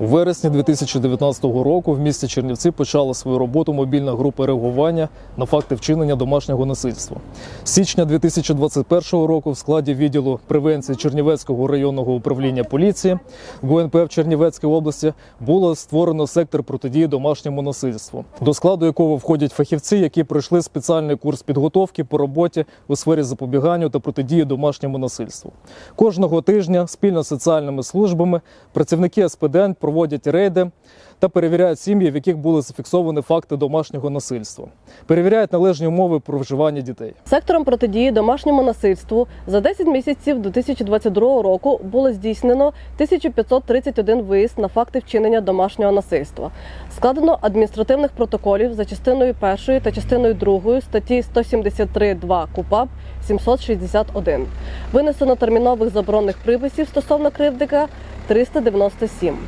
У вересні 2019 року в місті Чернівці почала свою роботу мобільна група реагування на факти вчинення домашнього насильства. З січня 2021 року в складі відділу превенції Чернівецького районного управління поліції ГУНП в Чернівецькій області було створено сектор протидії домашньому насильству, до складу якого входять фахівці, які пройшли спеціальний курс підготовки по роботі у сфері запобігання та протидії домашньому насильству. Кожного тижня спільно з соціальними службами працівники СПДН проводять рейди та перевіряють сім'ї, в яких були зафіксовані факти домашнього насильства, перевіряють належні умови проживання дітей. Сектором протидії домашньому насильству за 10 місяців 2022 року було здійснено 1531 виїзд на факти вчинення домашнього насильства. Складено адміністративних протоколів за частиною 1 та частиною 2 статті 173.2 КУПАП 761. Винесено термінових заборонних приписів стосовно кривдика 397.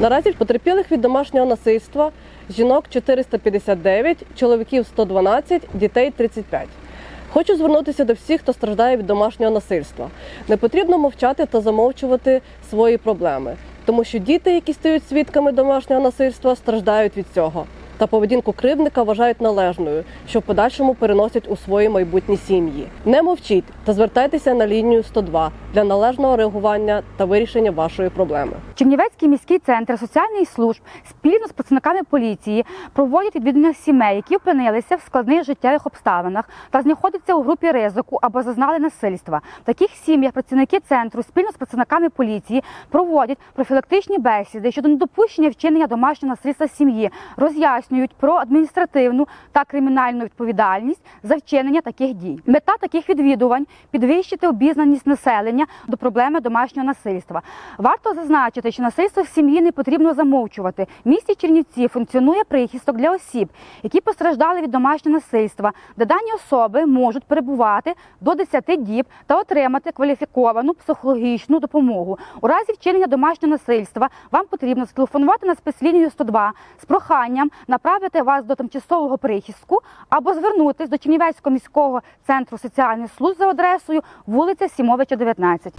Наразі потерпілих від домашнього насильства жінок 459, чоловіків 112, дітей 35. Хочу звернутися до всіх, хто страждає від домашнього насильства. Не потрібно мовчати та замовчувати свої проблеми, тому що діти, які стають свідками домашнього насильства, страждають від цього. Та поведінку кривдника вважають належною, що в подальшому переносять у свої майбутні сім'ї. Не мовчіть та звертайтеся на лінію 102 для належного реагування та вирішення вашої проблеми. Чернівецький міський центр соціальних служб спільно з працівниками поліції проводять відвідування сімей, які опинилися в складних життєвих обставинах та знаходяться у групі ризику або зазнали насильства. В таких сім'ях працівники центру спільно з працівниками поліції проводять профілактичні бесіди щодо недопущення вчинення домашнього насильства сім'ї, роз'яснюють про адміністративну та кримінальну відповідальність за вчинення таких дій. Мета таких відвідувань підвищити обізнаність населення до проблеми домашнього насильства. Варто зазначити, що насильство в сім'ї не потрібно замовчувати. В місті Чернівці функціонує прихисток для осіб, які постраждали від домашнього насильства, де дані особи можуть перебувати до 10 діб та отримати кваліфіковану психологічну допомогу. У разі вчинення домашнього насильства вам потрібно зателефонувати на спецлінію 102 з проханням направити вас до тимчасового прихистку або звернутись до Чернівецького міського центру соціальних служб за адресою вулиця Сімовича, 19.